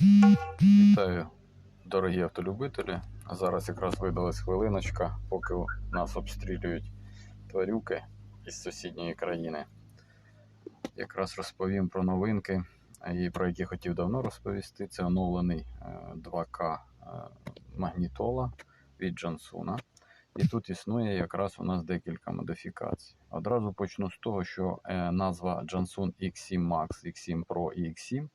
Вітаю, дорогі автолюбителі. Зараз якраз видалась хвилиночка, поки нас обстрілюють тварюки із сусідньої країни. Якраз розповім про новинки, і про які хотів давно розповісти. Це оновлений е, 2К е, магнітола від Джансуна. І тут існує якраз у нас декілька модифікацій. Одразу почну з того, що е, назва Jansun X7 Max, X7 Pro і X7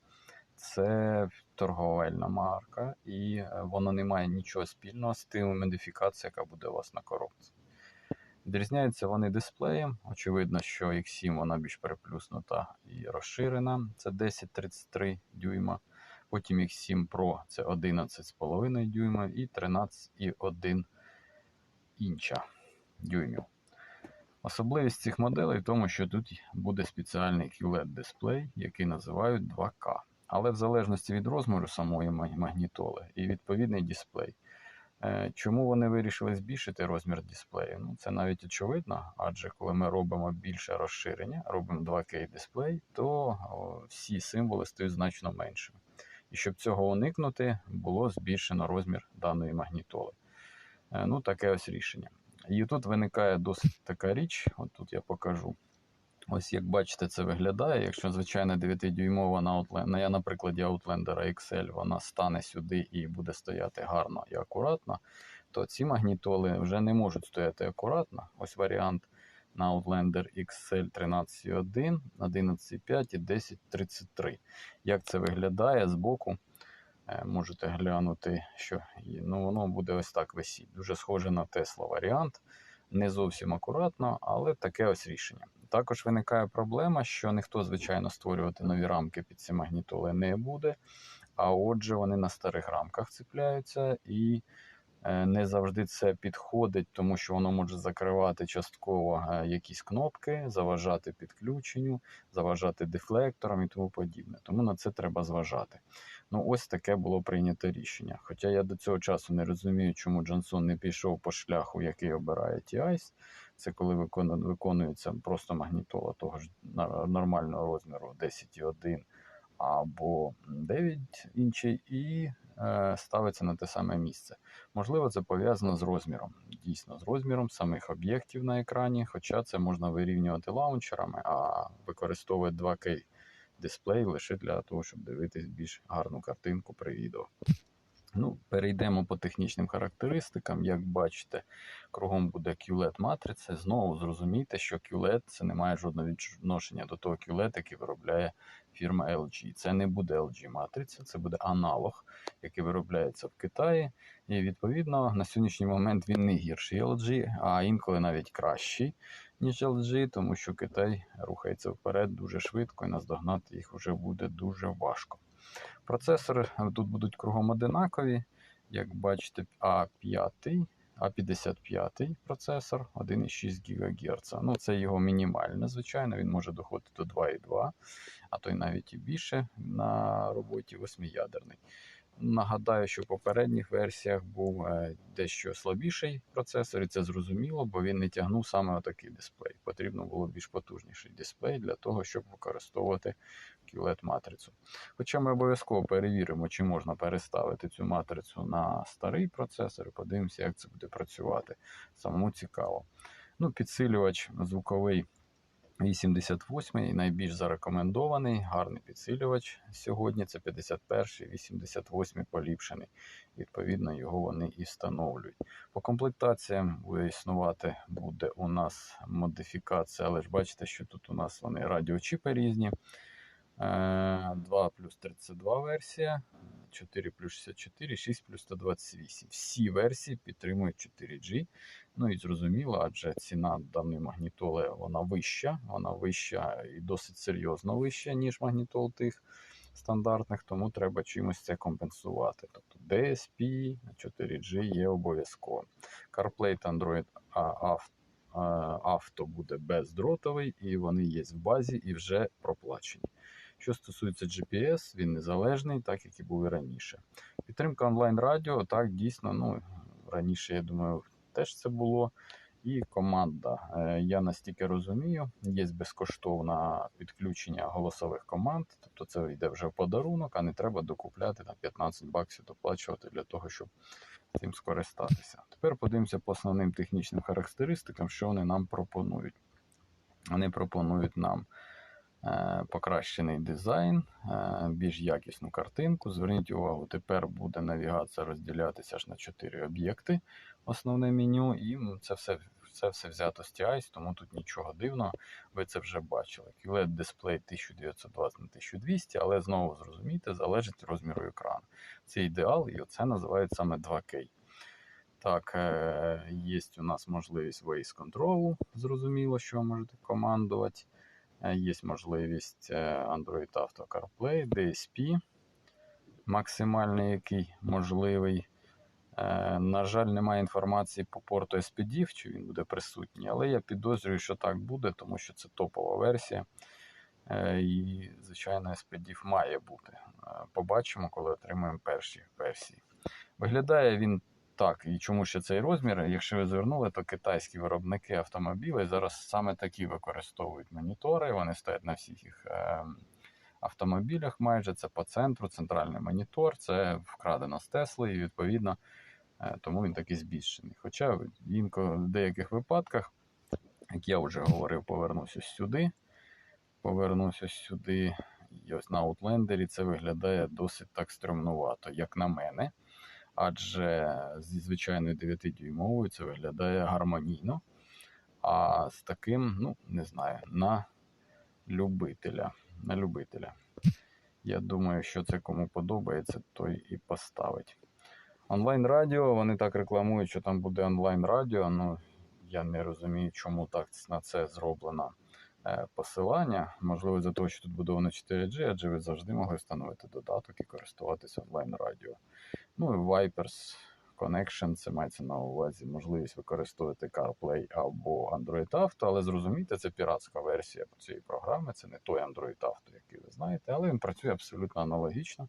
це торговельна марка, і е, вона не має нічого спільного з тим модифікацією, яка буде у вас на коробці. Відрізняються вони дисплеєм. Очевидно, що X7 вона більш переплюснута і розширена. Це 1033 дюйма. Потім X7 Pro це 11,5 дюйма і 13,1 інча дюймів. Особливість цих моделей в тому, що тут буде спеціальний QLED дисплей, який називають 2К. Але в залежності від розміру самої магнітоли і відповідний дисплей. Е, Чому вони вирішили збільшити розмір дисплею? Ну, це навіть очевидно, адже коли ми робимо більше розширення, робимо 2К дисплей, то всі символи стають значно меншими. І щоб цього уникнути, було збільшено розмір даної магнітоли. Е, Ну, таке ось рішення. І тут виникає досить така річ, от тут я покажу. Ось як бачите, це виглядає. Якщо звичайно 9-дюймова на Outlander, я, на прикладі Outlander XL, вона стане сюди і буде стояти гарно і акуратно, то ці магнітоли вже не можуть стояти акуратно. Ось варіант на Outlander XL 13.1, 11.5 і 10.33. Як це виглядає збоку? Е, Можете глянути, що ну, воно буде ось так висіти. Дуже схоже на Tesla варіант. Не зовсім акуратно, але таке ось рішення. Також виникає проблема, що ніхто, звичайно, створювати нові рамки під ці магнітоли не буде. А отже, вони на старих рамках цепляються і е, не завжди це підходить, тому що воно може закривати частково е, якісь кнопки, заважати підключенню, заважати дефлекторам і тому подібне. Тому на це треба зважати. Ну, ось таке було прийнято рішення. Хоча я до цього часу не розумію, чому Джонсон не пішов по шляху, який обирає TIS. Це коли виконується просто магнітола того ж нормального розміру 10,1 або 9 інчей, і е, ставиться на те саме місце. Можливо, це пов'язано з розміром. Дійсно, з розміром самих об'єктів на екрані, хоча це можна вирівнювати лаунчерами, а використовувати 2К дисплей лише для того, щоб дивитись більш гарну картинку при відео. Ну, перейдемо по технічним характеристикам. Як бачите, кругом буде QLED матриця. Знову зрозумійте, що QLED це не має жодного відношення до того QLED, який виробляє фірма LG. Це не буде LG матриця, це буде аналог, який виробляється в Китаї. І відповідно на сьогоднішній момент він не гірший LG, а інколи навіть кращий, ніж LG, тому що Китай рухається вперед дуже швидко і наздогнати їх вже буде дуже важко. Процесори тут будуть кругом одинакові. Як бачите, А5, А55 процесор 1,6 ГГц. Ну, це його мінімальне, звичайно, він може доходити до 2,2, а то й навіть і більше на роботі восьмиядерний. Нагадаю, що в попередніх версіях був е, дещо слабіший процесор, і це зрозуміло, бо він не тягнув саме отакий дисплей. Потрібно було більш потужніший дисплей для того, щоб використовувати QLED-матрицю. Хоча ми обов'язково перевіримо, чи можна переставити цю матрицю на старий процесор, і подивимося, як це буде працювати. Самому цікаво. Ну, підсилювач звуковий 88-й, найбільш зарекомендований, гарний підсилювач сьогодні. Це 51-й, 88-й поліпшений. Відповідно, його вони і встановлюють. По комплектаціям існувати буде у нас модифікація, але ж бачите, що тут у нас вони радіочіпи різні. Е, 2 плюс 32 версія, 4 плюс 64, 6 плюс 128. Всі версії підтримують 4G. Ну і зрозуміло, адже ціна даної магнітоли вона вища, вона вища і досить серйозно вища, ніж магнітол тих стандартних, тому треба чимось це компенсувати. Тобто DSP 4G є обов'язково. CarPlay та Android Auto авто буде бездротовий, і вони є в базі і вже проплачені. Що стосується GPS, він незалежний, так як і був і раніше. Підтримка онлайн-радіо, так, дійсно, ну, раніше, я думаю, теж це було. І команда. Е, Я настільки розумію, є безкоштовне підключення голосових команд, тобто це йде вже в подарунок, а не треба докупляти на 15 баксів доплачувати для того, щоб цим скористатися. Тепер подивимося по основним технічним характеристикам, що вони нам пропонують. Вони пропонують нам покращений дизайн, е, більш якісну картинку. Зверніть увагу, тепер буде навігація розділятися аж на 4 об'єкти, основне меню, і це все, це все взято з TIS, тому тут нічого дивного, ви це вже бачили. QLED дисплей 1920 на 1200, але знову зрозумійте, залежить розміру екрану. Це ідеал, і оце називають саме 2К. Так, е, є у нас можливість Waze контролу, зрозуміло, що ви можете командувати. Е, Є можливість е, Android Auto CarPlay, DSP, максимальний який можливий. Е, На жаль, немає інформації по порту SPDIF, чи він буде присутній, але я підозрюю, що так буде, тому що це топова версія. І, звичайно, SPDIF має бути. Побачимо, коли отримаємо перші версії. Виглядає він так, і чому ще цей розмір? Якщо ви звернули, то китайські виробники автомобілів зараз саме такі використовують монітори. Вони стоять на всіх їх е, автомобілях майже. Це по центру, центральний монітор, це вкрадено з Тесли, і відповідно е, тому він такий збільшений. Хоча інколи в деяких випадках, як я вже говорив, повернусь ось сюди. Повернусь ось сюди. І ось на Outlander це виглядає досить так стрімнувато, як на мене. Адже зі звичайною 9-дюймовою це виглядає гармонійно. А з таким, ну, не знаю, на любителя. На любителя. Я думаю, що це кому подобається, той і поставить. Онлайн радіо, вони так рекламують, що там буде онлайн радіо. Ну, я не розумію, чому так на це зроблено е, посилання. Можливо, за того, що тут будовано 4G, адже ви завжди могли встановити додаток і користуватися онлайн радіо. Ну і Vipers Connection, це мається на увазі можливість використовувати CarPlay або Android Auto, але зрозумійте, це піратська версія цієї програми, це не той Android Auto, який ви знаєте, але він працює абсолютно аналогічно,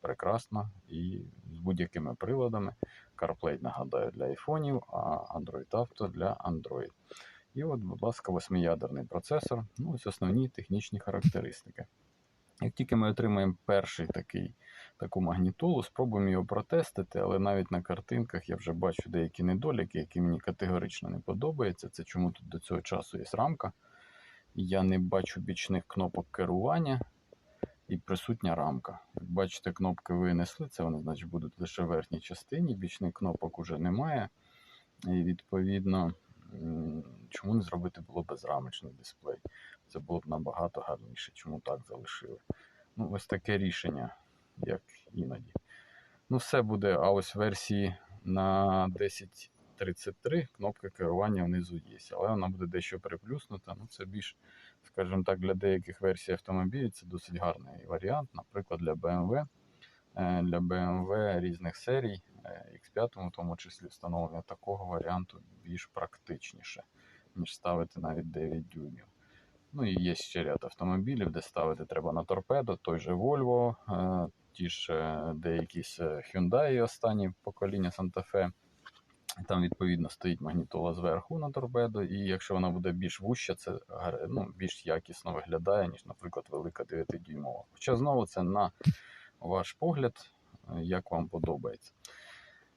прекрасно і з будь-якими приладами. CarPlay, нагадаю, для айфонів, а Android Auto для Android. І от, будь ласка, восьмиядерний процесор. Ну, ось основні технічні характеристики. Як тільки ми отримаємо перший такий, таку магнітолу, спробуємо його протестити, але навіть на картинках я вже бачу деякі недоліки, які мені категорично не подобаються. Це чому тут до цього часу є рамка. Я не бачу бічних кнопок керування і присутня рамка. Як бачите, кнопки винесли, це вони, значить, будуть лише в верхній частині, бічних кнопок уже немає. І відповідно, чому не зробити було безрамочний дисплей? Це було б набагато гарніше, чому так залишили. Ну, ось таке рішення, як іноді. Ну, все буде, а ось версії на 1033 кнопка керування внизу є, але вона буде дещо приплюснута. Ну, це більш, скажімо так, для деяких версій автомобілів це досить гарний варіант. Наприклад, для BMW. Е, Для BMW різних серій е, X5, в тому числі встановлення такого варіанту більш практичніше, ніж ставити навіть 9 дюймів. Ну і є ще ряд автомобілів, де ставити треба на торпедо, той же Volvo, е, ті ж е, деякі Hyundai останні покоління Fe. Там, відповідно, стоїть магнітола зверху на торпедо, і якщо вона буде більш вуща, це ну, більш якісно виглядає, ніж, наприклад, велика 9-дюймова. Хоча знову це на ваш погляд, е, як вам подобається.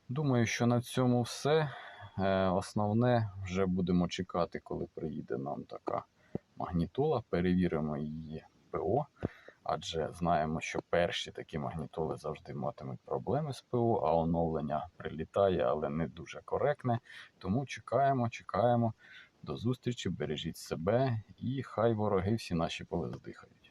Думаю, що на цьому все. Е, Основне вже будемо чекати, коли приїде нам така магнітола. Перевіримо її ПО, адже знаємо, що перші такі магнітоли завжди матимуть проблеми з ПО, а оновлення прилітає, але не дуже коректне. Тому чекаємо, чекаємо. До зустрічі, бережіть себе і хай вороги всі наші повездихають.